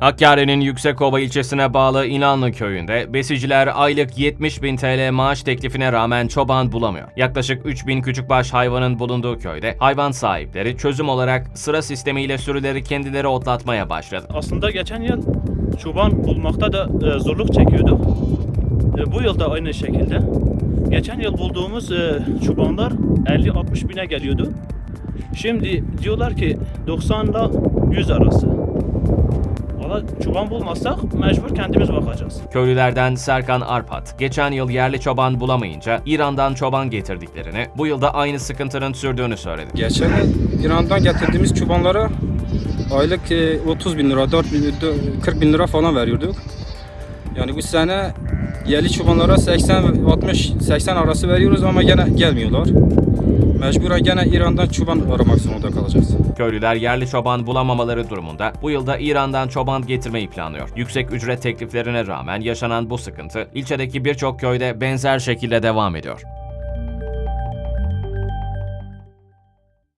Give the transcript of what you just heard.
Hakkari'nin Yüksekova ilçesine bağlı İnanlı köyünde besiciler aylık 70 bin TL maaş teklifine rağmen çoban bulamıyor. Yaklaşık 3 bin küçükbaş hayvanın bulunduğu köyde hayvan sahipleri çözüm olarak sıra sistemiyle sürüleri kendileri otlatmaya başladı. Aslında geçen yıl çoban bulmakta da e, zorluk çekiyorduk. E, bu yıl da aynı şekilde. Geçen yıl bulduğumuz e, çobanlar 50-60 bine geliyordu. Şimdi diyorlar ki 90 ile 100 arası. Valla çoban bulmazsak mecbur kendimiz bakacağız. Köylülerden Serkan Arpat, geçen yıl yerli çoban bulamayınca İran'dan çoban getirdiklerini, bu yılda aynı sıkıntının sürdüğünü söyledi. Geçen yıl İran'dan getirdiğimiz çobanlara aylık e, 30 bin lira, 4 bin, 40 bin lira falan veriyorduk. Yani bu sene yerli çobanlara 80, 60, 80 arası veriyoruz ama gene gelmiyorlar. Mecburen gene İran'dan çoban aramak zorunda kalacağız. Köylüler yerli çoban bulamamaları durumunda bu yılda İran'dan çoban getirmeyi planlıyor. Yüksek ücret tekliflerine rağmen yaşanan bu sıkıntı ilçedeki birçok köyde benzer şekilde devam ediyor.